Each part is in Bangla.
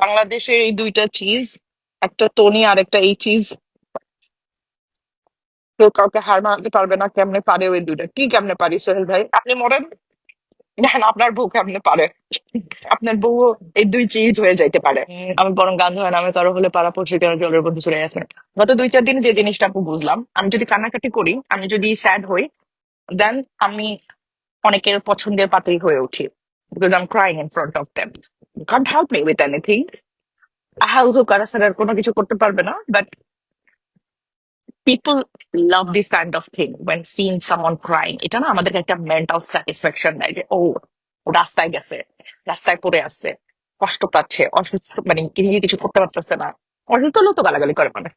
বাংলাদেশের এই দুইটা চিজ একটা টনি আর একটা এই চিজ কেউ কাউকে হার মানাতে পারবে না কেমনে পারে ওই দুইটা? কি কেমনে পারি সোহেল ভাই? আপনি মরেন? দেখেন আপনার বউ কেমনে পারে? আপনার বউ এই দুই চিজ হয়ে যাইতে পারে। আমি বরং গান হয় নামে তারা হলে পাড়া পড়ছে কেন জলের মধ্যে চলে গেছে। গত দুই চার দিন যে জিনিসটা আপু বুঝলাম আমি যদি কান্নাকাটি করি আমি যদি স্যাড হই দেন আমি অনেকের পছন্দের পাত্রী হয়ে উঠি because I'm crying in front of them. You can't help me with anything. Help করা ছাড়া আর কোনো কিছু করতে পারবে না people love this kind of thing when seen someone crying এটা না আমাদেরকে একটা মেন্টাল স্যাটিসফ্যাকশন দেয় যে ও রাস্তায় গেছে রাস্তায় পড়ে আসছে কষ্ট পাচ্ছে অসুস্থ মানে নিজে কিছু করতে পারতেছে না অসুস্থ হলেও তো গালাগালি করে মানে।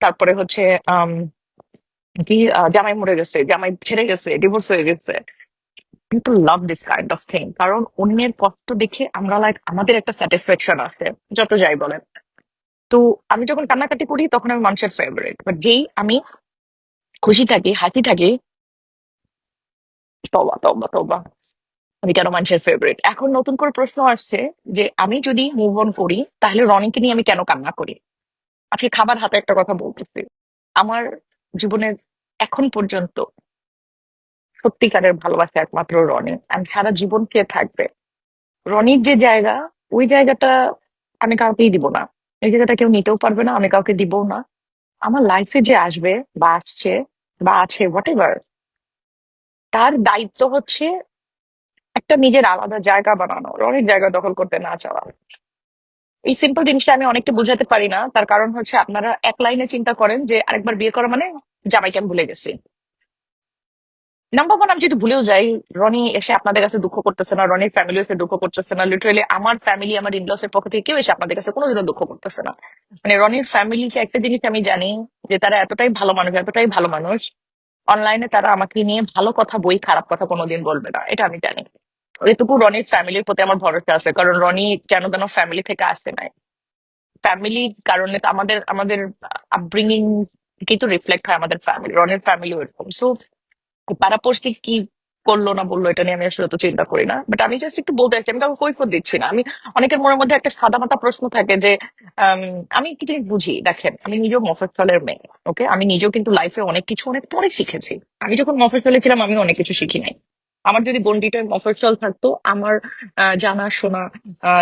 তারপরে হচ্ছে আহ, জামাই মরে গেছে জামাই ছেড়ে গেছে ডিভোর্স হয়ে গেছে। People love this kind of thing কারণ অন্যের কষ্ট দেখে আমরা লাইক আমাদের একটা স্যাটিসফ্যাকশন আছে, যত যাই বলেন। তো আমি যখন কান্নাকাটি করি, তখন আমি মানুষের ফেভারিট বাট যেই আমি খুশি থাকি হাসি থাকি তবা তবা তবা আমি কেন মানুষের ফেভারিট এখন নতুন করে প্রশ্ন আসছে যে, আমি যদি মুভ অন করি, তাহলে রনিকে নিয়ে আমি কেন কান্না করি? আজকে খাবার হাতে একটা কথা বলতেছি। আমার জীবনের এখন পর্যন্ত সত্যিকারের ভালোবাসা একমাত্র রনি। আমি সারা জীবন কে থাকবে? রনির যে জায়গা, ওই জায়গাটা আমি কাউকেই দিব না। এই জায়গাটা কেউ নিতেও পারবে না, আমি কাউকে দিবও না। আমার লাইফে যে আসবে বা আসছে বা আছে হোয়াট এভার তার দায়িত্ব হচ্ছে একটা নিজের আলাদা জায়গা বানানো অনেক জায়গা দখল করতে না চাওয়া। এই সিম্পল জিনিসটা আমি অনেকটা বুঝাতে পারি না। তার কারণ হচ্ছে আপনারা এক লাইনে চিন্তা করেন যে আরেকবার বিয়ে করা মানে জামাইকে আমি ভুলে গেছি। নাম্বার ওয়ান আমি যদি ভুলেও যাই, রনি এসে আপনাদের কাছে দুঃখ করতেছে না, রনির ফ্যামিলি এসে দুঃখ করতেছে না লিটারেলি আমার ফ্যামিলি আমার ইনলস এর পক্ষ থেকে কেউ এসে আপনাদের কাছে কোনোদিনও দুঃখ করতেছে না। মানে রনির ফ্যামিলিকে একটা জিনিস আমি জানি, যে তারা এতটাই ভালো মানুষ, এতটাই ভালো মানুষ অনলাইনে তারা আমাকে নিয়ে ভালো কথা বই, খারাপ কথা কোনোদিন বলবে না, এটা আমি জানি। এটুকু রনির ফ্যামিলির প্রতি আমার ভরসা আছে, কারণ রনি যেন কেন ফ্যামিলি থেকে আসে নাই। ফ্যামিলির কারণে আমাদের আমাদের আপব্রিঙ্গিং কিন্তু রিফ্লেক্ট হয় আমাদের ফ্যামিলি রনির ফ্যামিলি ওইরকম সো পাড়াপড়শি কি করল না বলল এটা নিয়ে আমি আসলে তো চিন্তা করি না। বাট আমি জাস্ট একটু বলতে চাচ্ছি আমি কাউকে কৈফত দিচ্ছি না। আমি অনেকের মনের মধ্যে একটা সাদা মাথা প্রশ্ন থাকে যে আম, কি জিনিস বুঝি? দেখেন আমি নিজেও মফস্বলের মেয়ে ওকে আমি নিজেও কিন্তু লাইফে অনেক কিছু অনেক পরে শিখেছি। আমি যখন মফস্বলে ছিলাম আমি অনেক কিছু শিখি নাই। আমার যদি গন্ডিটা মফস্বল থাকতো আমার জানা শোনা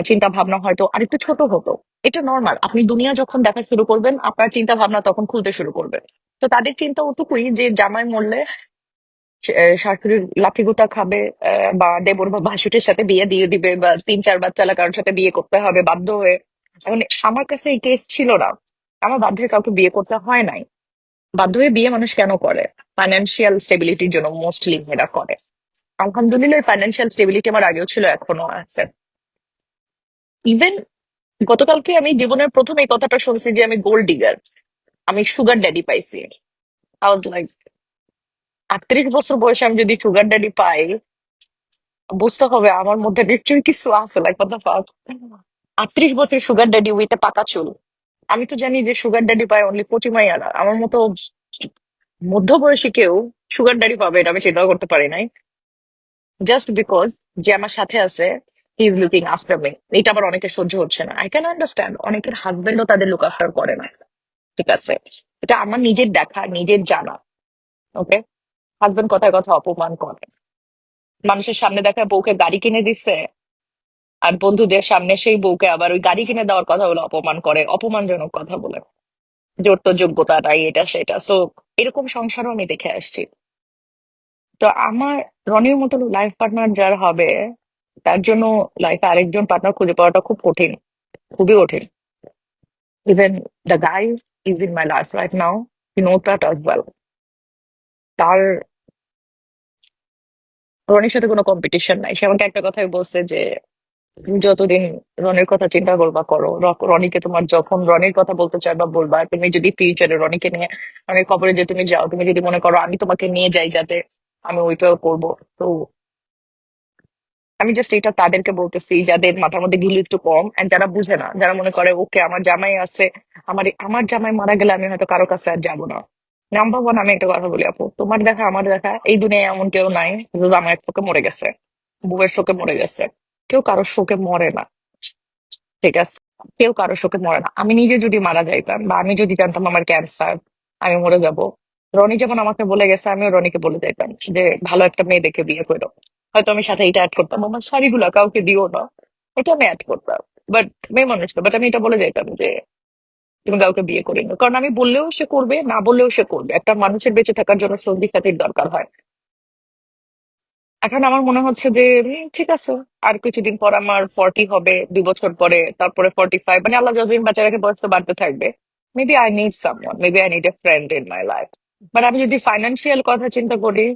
চিন্তা ভাবনা হয়তো আরেকটু ছোট হতো। এটা নর্মাল আপনি দুনিয়া যখন দেখা শুরু করবেন আপনার চিন্তা ভাবনা তখন খুলতে শুরু করবে। তো তাদের চিন্তা ওটুকুই যে জামাই মরলে শাশুড়ির লাঠি গুতা খাবে বা দেবর বা ভাসুটের সাথে বিয়ে দিয়ে দিবে, বা তিন চার বাচ্চালা কারোর সাথে বিয়ে করতে হবে, বাধ্য হয়ে। এখন আমার কাছে এই কেস ছিল না। আমার বাধ্য হয়ে কাউকে বিয়ে করতে হয় নাই। বাধ্য হয়ে বিয়ে মানুষ কেন করে? ফাইন্যান্সিয়াল স্টেবিলিটির জন্য মোস্টলি এরা করে। আলহামদুলিল্লাহ ফাইন্যান্সিয়াল স্টেবিলিটি আমার আগেও ছিল, এখনও আছে। ইভেন গতকালকে আমি জীবনের প্রথম এই কথাটা শুনছি যে আমি গোল্ড ডিগার আমি সুগার ড্যাডি পাইছি। আই ওয়াজ লাইক আটত্রিশ বছর বয়সে আমি যদি সুগার ড্যাডি পাই, বুঝতে হবে আমার মধ্যে নিশ্চয়ই কিছু আছে লাইক কথা আটত্রিশ বছর সুগার ড্যাডি উইথ এ পাতা চুল। আমি তো জানি যে সুগার ড্যাডি পায় অনলি পচি মাইয়ারা আমার মতো মধ্যবয়সী কেউ সুগার ড্যাডি পাবে এটা আমি চিন্তাও করতে পারি নাই। জাস্ট বিকজ যে আমার সাথে আছে he is looking after me এটা আবার অনেকের সহ্য হচ্ছে না। আই ক্যান আন্ডারস্ট্যান্ড অনেকের হাজবেন্ডও তাদের লুক আফটার করে না। ঠিক আছে? এটা আমার নিজের দেখা, নিজের জানা। ওকে হাজবেন্ড কথায় কথা অপমান করে। মানুষের সামনে দেখা বউকে গাড়ি কিনে দিচ্ছে আর বন্ধুদের সামনে সেই বউকে আবার ওই গাড়ি কিনে দেওয়ার কথা বলে অপমান করে, অপমানজনক কথা বলে। ওর তো যোগ্যতা নাই, এটা সেটা। সো এরকম সংসারও আমি দেখে আসছি। তো আমার, রনির মতন লাইফ পার্টনার যার হবে, তার জন্য লাইফে আরেকজন পার্টনার খুঁজে পাওয়াটা খুব কঠিন, খুবই কঠিন। Even the guy is in my life right now he know that as well তার রনির সাথে কোনো কম্পিটিশন নাই। সে আমাকে একটা কথাই বলছে যে, তুমি যতদিন রনির কথা চিন্তা করবা করো রনিকে তোমার যখন রনির কথা বলতে চাইবা বলবা, তুমি যদি ফিউচারে রনিকে নিয়ে রনির খবরে যে তুমি যাও, তুমি যদি মনে করো আমি তোমাকে নিয়ে যাই যাতে আমি ওইটাও করব। তো আমি জাস্ট এটা তাদেরকে বলতেছি, যাদের মাথার মধ্যে গিলু একটু কম এন্ড যারা বুঝে না, যারা মনে করে, ওকে, আমার জামাই আছে, আমার আমার জামাই মারা গেলে আমি হয়তো কারও কাছে আর যাব না। নাম্বার ওয়ান আমি একটা কথা বলি, আপু। তোমার দেখা, আমার দেখা, এই দুনিয়ায় এমন কেউ নাই যে জামাইয়ের শোকে মরে গেছে বউয়ের শোকে মরে গেছে। কেউ কারোর শোকে মরে না, ঠিক আছে? কেউ কারও শোকে মরে না। আমি নিজে যদি মারা যাইতাম বা আমি যদি জানতাম আমার ক্যান্সার আমি মরে যাব। রনি যেমন আমাকে বলে গেছে, আমিও রনিকে বলে যাইতাম যে, ভালো একটা মেয়ে দেখে বিয়ে করো। হয়তো আমি সাথে এটা অ্যাড করতাম। আমার শাড়িগুলো কাউকে দিও না। এটা আমি অ্যাড করতাম। বাট মেয়ে মানুষ তো বাট আমি এটা বলে যাইতাম যে তুমি কাউকে বিয়ে করে নিও। কারণ আমি বললেও সে করবে, না বললেও সে করবে। একটা মানুষের বেঁচে থাকার জন্য সঙ্গী সাথীর দরকার হয়। এখন আমার মনে হচ্ছে যে ঠিক আছে। আর কিছুদিন পর আমার ফর্টি হবে দুই বছর পরে, তারপরে ফর্টি ফাইভ মানে আল্লাহ যতদিন বাচ্চা রাখে, বয়স তো বাড়তে থাকবে। Maybe I need someone maybe I need a friend in my life but আমি যদি ফাইন্যান্সিয়াল কথা চিন্তা করি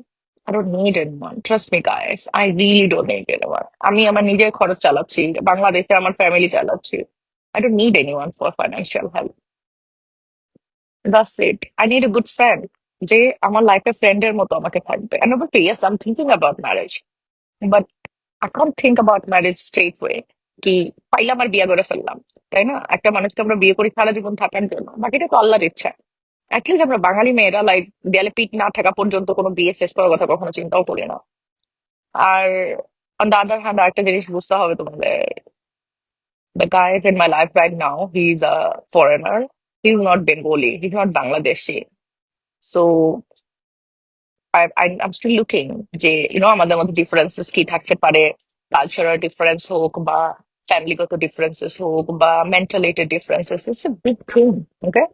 need anyone trust guys I need anyone আমি আমার নিজের খরচ চালাচ্ছি, বাংলাদেশে আমার ফ্যামিলি চালাচ্ছি। I don't need anyone for financial help that's it I need a good friend যে আমার লাইফে ফ্রেন্ডের মতো আমাকে থাকবে. And obviously yes, i'm thinking about marriage. But I can't think about marriage straight way কি পাইলাম আর বিয়ে করে ফেললাম, তাই না? একটা মানুষকে আমরা বিয়ে করি সারা জীবন থাকার জন্য। বাকিটা তো আল্লাহর ইচ্ছা। অ্যাটলিস্ট আমরা বাঙালি মেয়েরা লাইক দেয়ালে পিঠ না থাকা পর্যন্ত কোনো বিয়ে শেষ করার কথা কখনো চিন্তাও করি না। আর অন দ্য আদার হ্যান্ড আরেকটা জিনিস বুঝতে হবে তোমাদের the guy in my life right now he is a foreigner he is not Bengali he is not Bangladeshi so I, I, I'm still looking. যে you know আমাদের মধ্যে ডিফারেন্সেস কি থাকতে পারে? কালচারাল ডিফারেন্স হোক বা ফ্যামিলিগত ডিফারেন্সেস হোক বা mentality differences it's a big thing okay